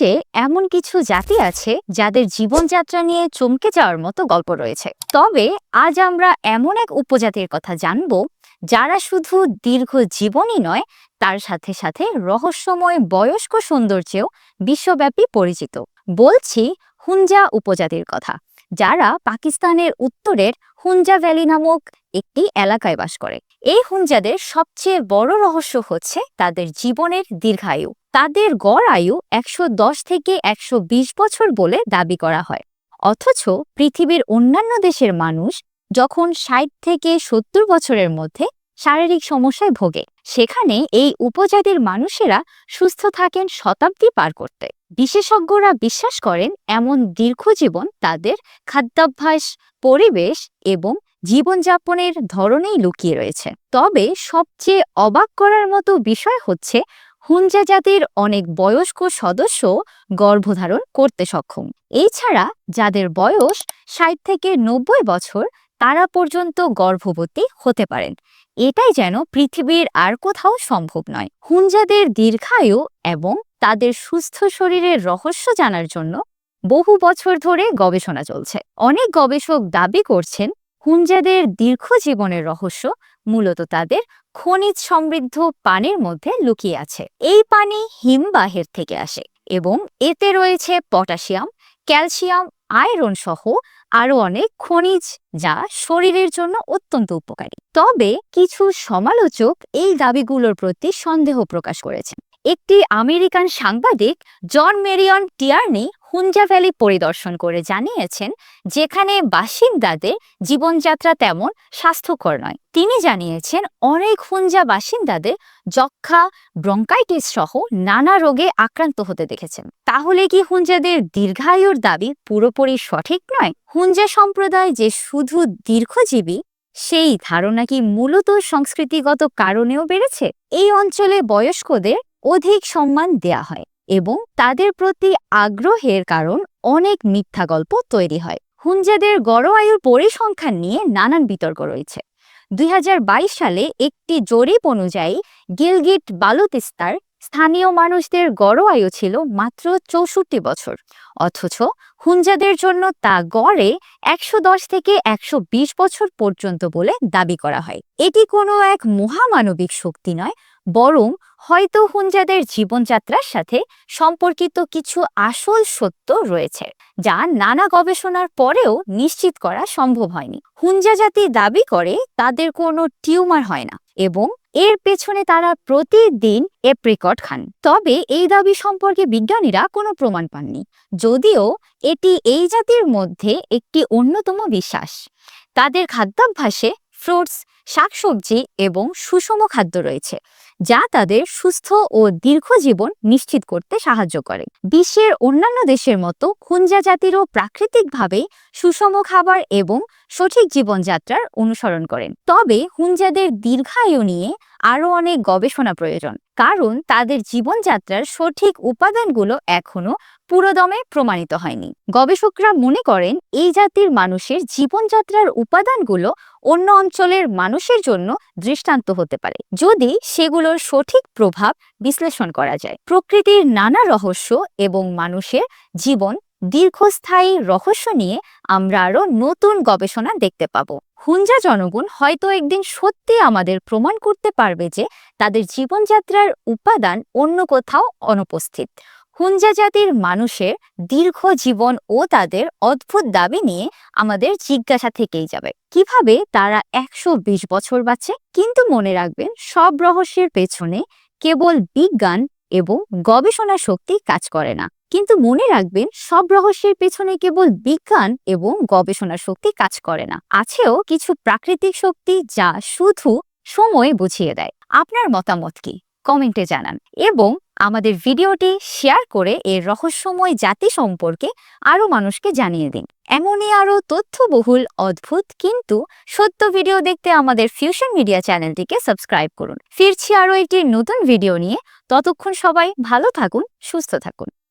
বিশ্বে এমন কিছু জাতি আছে যাদের জীবনযাত্রা নিয়ে চমকে যাওয়ার মতো গল্প রয়েছে। তবে আজ আমরা এমন এক উপজাতির কথা জানব যারা শুধু দীর্ঘ জীবনই নয়, তার সাথে সাথে রহস্যময় বয়স্ক সৌন্দর্যেও বিশ্বব্যাপী পরিচিত। বলছি হুঞ্জা উপজাতির কথা, যারা পাকিস্তানের উত্তরের হুঞ্জা ভ্যালি নামক একটি এলাকায় বাস করে। এই হুঞ্জাদের সবচেয়ে বড় রহস্য হচ্ছে তাদের জীবনের দীর্ঘায়ু। তাদের গড় আয়ু একশো দশ থেকে একশো বিশ বছর বলে দাবি করা হয়। অথচ পৃথিবীর অন্যান্য দেশের মানুষ যখন ষাট থেকে সত্তর বছরের মধ্যে শারীরিক সমস্যায় ভোগে, সেখানে এই উপজাতির মানুষেরা সুস্থ থাকেন শতাব্দী পার করতে। বিশেষজ্ঞরা বিশ্বাস করেন এমন দীর্ঘ জীবন তাদের খাদ্যাভ্যাস, পরিবেশ এবং জীবনযাপনের ধরনেই লুকিয়ে রয়েছে। তবে সবচেয়ে অবাক করার মতো বিষয় হচ্ছে হুঞ্জা জাতির অনেক বয়স্ক সদস্য গর্ভধারণ করতে সক্ষম। এছাড়া যাদের বয়স ষাট থেকে নব্বই বছর, তারা পর্যন্ত গর্ভবতী হতে পারেন। এটাই যেন পৃথিবীর আর কোথাও সম্ভব নয়। হুঞ্জাদের দীর্ঘায়ু এবং তাদের সুস্থ শরীরের রহস্য জানার জন্য বহু বছর ধরে গবেষণা চলছে। অনেক গবেষক দাবি করছেন হুঞ্জাদের দীর্ঘ জীবনের রহস্য মূলত তাদের খনিজ সমৃদ্ধ পানির মধ্যে লুকিয়ে আছে। এই পানি হিমবাহের থেকে আসে এবং এতে রয়েছে পটাশিয়াম, ক্যালসিয়াম, আয়রন সহ আরও অনেক খনিজ যা শরীরের জন্য অত্যন্ত উপকারী। তবে কিছু সমালোচক এই দাবিগুলোর প্রতি সন্দেহ প্রকাশ করেছেন। একটি আমেরিকান সাংবাদিক John Marion Tierney Hunza valley পরিদর্শন করে জানিয়েছেন, যেখানে বাসিন্দাদের জীবনযাত্রা তেমন স্বাস্থ্যকর নয়। তিনি জানিয়েছেন, অনেক হুঞ্জা বাসিন্দাদের যক্ষা ব্রঙ্কাইটিস সহ নানা রোগে আক্রান্ত হতে দেখেছেন। তাহলে কি হুঞ্জাদের দীর্ঘায়ুর দাবি পুরোপুরি সঠিক নয়? হুঞ্জা সম্প্রদায় যে শুধু দীর্ঘজীবী, সেই ধারণা কি মূলত সংস্কৃতিগত কারণেও বেড়েছে? এই অঞ্চলে বয়স্কদের অধিক সম্মান দেয়া হয়। এবং তাদের প্রতি আগ্রহের কারণ অনেক মিথ্যা গল্প তৈরি হয়। হুঞ্জাদের গড় আয়ুর পরিসংখ্যান নিয়ে নানান বিতর্ক রয়েছে। দুই হাজার বাইশ সালে একটি জরিপ অনুযায়ী গিলগিট বালুতিস্তার স্থানীয় মানুষদের গড় আয়ু ছিল মাত্র চৌষট্টি বছর। অথচ হুঞ্জাদের জন্য তা গড়ে একশো দশ থেকে একশো বিশ বছর পর্যন্ত বলে দাবি করা হয়। এটি কোনো এক মহামানবিক শক্তি নয়, বরং হয়তো হুঞ্জাদের জীবনযাত্রার সাথে সম্পর্কিত কিছু আসল সত্য রয়েছে, যা নানা গবেষণার পরেও নিশ্চিত করা সম্ভব হয়নি। হুঞ্জা জাতি দাবি করে তাদের কোনো টিউমার হয় না এবং এর পেছনে তারা প্রতিদিন এপ্রিকট খান। তবে এই দাবি সম্পর্কে বিজ্ঞানীরা কোনো প্রমাণ পাননি। যদিও এটি এই জাতির মধ্যে একটি অন্যতম বিশ্বাস। তাদের খাদ্যাভ্যাসে ফ্রুটস, শাকসবজি এবং সুষম খাদ্য রয়েছে। যা তাদের সুস্থ ও দীর্ঘ জীবন নিশ্চিত করতে সাহায্য করে। বিশ্বের অন্যান্য দেশের মতো খুঞ্জা জাতিরও প্রাকৃতিকভাবে সুষম খাবার এবং সঠিক জীবনযাত্রার অনুসরণ করেন। তবে হুঞ্জাদের দীর্ঘায়ু নিয়ে আরও অনেক গবেষণা প্রয়োজন, কারণ তাদের জীবনযাত্রার সঠিক উপাদানগুলো এখনও পুরোদমে প্রমাণিত হয়নি। গবেষকরা মনে করেন, এই জাতির মানুষের জীবনযাত্রার উপাদানগুলো অন্য অঞ্চলের মানুষের জন্য দৃষ্টান্ত হতে পারে। যদি সেগুলোর সঠিক প্রভাব বিশ্লেষণ করা যায়। প্রকৃতির নানা রহস্য এবং মানুষের জীবন দীর্ঘস্থায়ী রহস্য নিয়ে আমরা আরও নতুন গবেষণা দেখতে পাব। হুঞ্জা জনগণ হয়তো একদিন সত্যি আমাদের প্রমাণ করতে পারবে যে তাদের জীবনযাত্রার উপাদান অন্য কোথাও অনুপস্থিত। হুঞ্জা জাতির মানুষের দীর্ঘ জীবন ও তাদের অদ্ভুত দাবি নিয়ে আমাদের জিজ্ঞাসা থেকেই যাবে। কীভাবে তারা একশো বিশ বছর বাঁচে? কিন্তু মনে রাখবেন, সব রহস্যের পেছনে কেবল বিজ্ঞান এবং গবেষণা শক্তি কাজ করে না। কিন্তু মনে রাখবেন, সব রহস্যের পেছনে কেবল বিজ্ঞান এবং গবেষণা শক্তি কাজ করে না। আছেও কিছু প্রাকৃতিক শক্তি যা শুধু সময় বুঝিয়ে দেয়। আপনার মতামত কি? কমেন্টে জানান। এবং আমাদের ভিডিওটি শেয়ার করে এর রহস্যময় জাতি সম্পর্কে আরও মানুষকে জানিয়ে দিন। এমনই আরও তথ্যবহুল, অদ্ভুত, কিন্তু সত্য ভিডিও দেখতে আমাদের ফিউশন মিডিয়া চ্যানেলটিকে সাবস্ক্রাইব করুন। ফিরছি আরও একটি নতুন ভিডিও নিয়ে। ততক্ষণ সবাই ভালো থাকুন, সুস্থ থাকুন।